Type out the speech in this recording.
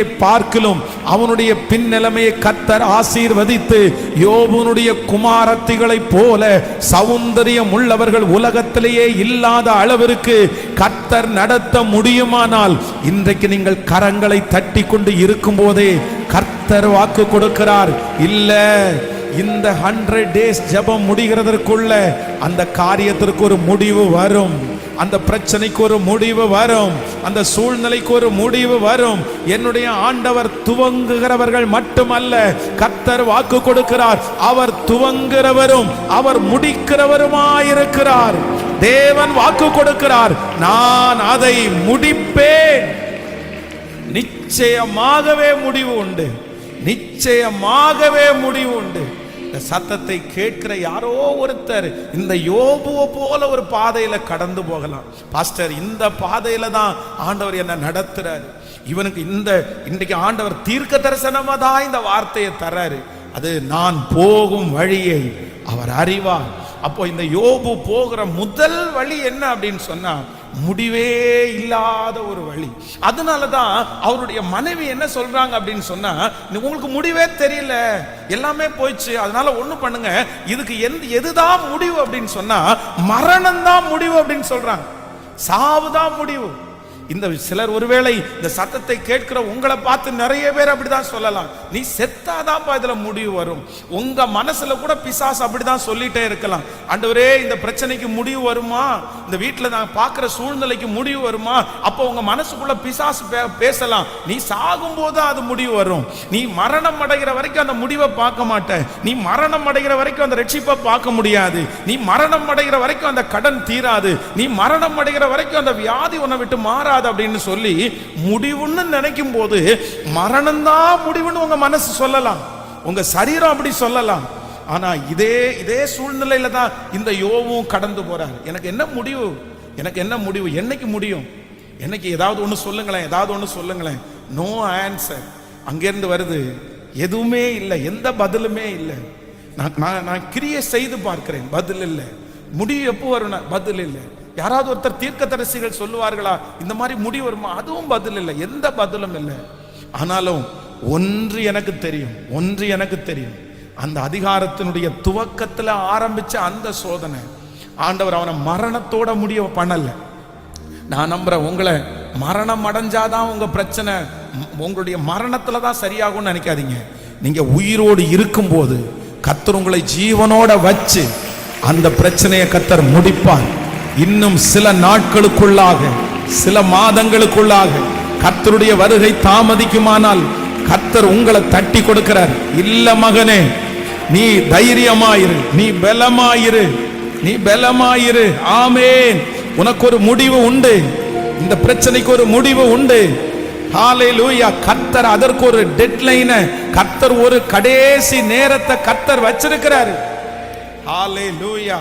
பார்க்கிலும் அவனுடைய பின்னிலைமையை கத்தர் ஆசீர்வதித்து யோபுனுடைய குமாரத்திகளைப் போல சௌந்தரியம் உள்ளவர்கள் உலகத்திலேயே இல்லாத அளவிற்கு கத்தர் நடத்த முடியுமானால் இன்றைக்கு நீங்கள் கரங்களை தட்டி கொண்டு இருக்கும் போதே கர்த்தர் வாக்கு கொடுக்கிறார். இல்ல இந்த ஹண்ட்ரட் டேஸ் ஜெபம் முடிகிறதற்குள்ள அந்த காரியத்திற்கு ஒரு முடிவு வரும். அந்த பிரச்சனைக்கு ஒரு முடிவு வரும். அந்த சூழ்நிலைக்கு ஒரு முடிவு வரும். என்னுடைய ஆண்டவர் துவங்குகிறவர்கள் மட்டுமல்ல கத்தர் வாக்கு கொடுக்கிறார். அவர் துவங்குகிறவரும் அவர் முடிக்கிறவருமாயிருக்கிறார். தேவன் வாக்கு கொடுக்கிறார். நான் அதை முடிப்பேன். நிச்சயமாகவே முடிவு உண்டு. நிச்சயமாகவே முடிவு உண்டு. இந்த சத்தத்தை கேட்கிற யாரோ ஒருத்தர் இந்த யோபுவை போல ஒரு பாதையில கடந்து போகலாம். பாஸ்டர் இந்த பாதையில தான் ஆண்டவர் என்ன நடத்துறாரு. இவனுக்கு இந்த இன்றைக்கு ஆண்டவர் தீர்க்க தரிசனமா தான் இந்த வார்த்தையை தர்றாரு. அது நான் போகும் வழியை அவர் அறிவார். அப்போ இந்த யோபு போகிற முதல் வழி என்ன அப்படின்னு சொன்னா முடிவே இல்லாத ஒரு வழி. அதனால தான் அவருடைய மனைவி என்ன சொல்றாங்க அப்படின்னு சொன்னா உங்களுக்கு முடிவே தெரியல. எல்லாமே போயிடுச்சு. அதனால ஒண்ணு பண்ணுங்க. இதுக்கு எந்த எதுதான் முடிவு? அப்படின்னு சொன்னா மரணம் தான் முடிவு அப்படின்னு சொல்றாங்க. சாவு தான் முடிவு. இந்த சிலர் ஒருவேளை இந்த சத்தத்தை கேட்கிற உங்களை பார்த்து நிறைய பேர் அப்படிதான் சொல்லலாம். நீ செத்தாதான்ப்பா இதுல முடிவு வரும். உங்க மனசுல கூட பிசாசு அப்படிதான் சொல்லிட்டே இருக்கலாம். ஆண்டவரே இந்த பிரச்சனைக்கு முடிவு வருமா? இந்த வீட்டுல நான் பார்க்குற சூழ்நிலைக்கு முடிவு வருமா? அப்போ உங்க மனசுக்குள்ள பிசாசு பே- பேசலாம். நீ சாகும் போது அது முடிவு வரும். நீ மரணம் அடைகிற வரைக்கும் அந்த முடிவை பார்க்க மாட்டேன். நீ மரணம் அடைகிற வரைக்கும் அந்த ரட்சிப்பை பார்க்க முடியாது. நீ மரணம் அடைகிற வரைக்கும் அந்த கடன் தீராது. நீ மரணம் அடைகிற வரைக்கும் அந்த வியாதி உன்னை விட்டு மாறாது. அப்படின்னு சொல்லி முடிவுன்னு நினைக்கும் போது மரணம்தான் முடிவுன்னு உங்க மனசு சொல்லலாம். உங்க சரீரம் அப்படி சொல்லலாம். ஆனா இதே இதே சூழ்நிலையில தான் இந்த யோவும் கடந்து போறாரு. எனக்கு என்ன முடிவு? எனக்கு என்ன முடிவு? என்னைக்கு முடியும்? என்னைக்கு ஏதாவது ஒன்று சொல்லுங்களேன் ஏதாவது ஒன்று சொல்லுங்களேன். நோ ஆன்சர் அங்கேருந்து வருது எதுவுமே இல்லை எந்த பதிலுமே இல்லை. நான் நான் நான் கிரியை செய்து பார்க்கிறேன் பதில் இல்லை. முடிவு எப்போ வரும் பதில் இல்லை. யாராவது ஒருத்தர் தீர்க்கதரிசிகள் சொல்லுவார்களா? இந்த மாதிரி முடி வருமா? அதுவும் பதில் இல்லை. எந்த பதிலும் இல்லை. ஆனாலும் ஒன்று எனக்கு தெரியும். ஒன்று எனக்கு தெரியும். அந்த அதிகாரத்தினுடைய துவக்கத்தில் ஆரம்பிச்ச அந்த சோதனை. ஆண்டவர் அவனை மரணத்தோட முடிய பண்ணல. நான் நம்புறேன் உங்களை மரணம் அடைஞ்சாதான் உங்க பிரச்சனை உங்களுடைய மரணத்துல தான் சரியாகும்னு நினைக்காதீங்க. நீங்க உயிரோடு இருக்கும்போது கத்தர் உங்களை ஜீவனோட வச்சு அந்த பிரச்சனையை கத்தர் முடிப்பார். இன்னும் சில நாட்களுக்குள்ளாக சில மாதங்களுக்குள்ளாக கத்தருடைய வருகை தாமதிக்குமானால் கத்தர் உங்களை தட்டி கொடுக்கிறார். இல்ல மகனே நீ தைரியமாயிரு நீ பலமாயிரு நீ பலமாயிரு. ஆமேன். உனக்கு ஒரு முடிவு உண்டு. இந்த பிரச்சனைக்கு ஒரு முடிவு உண்டு. ஹalleluya. கர்த்தர் அதற்கு ஒரு டெட்லைனை கர்த்தர் ஒரு கடைசி நேரத்தை கர்த்தர் வச்சிருக்கிறாரு. ஹalleluya.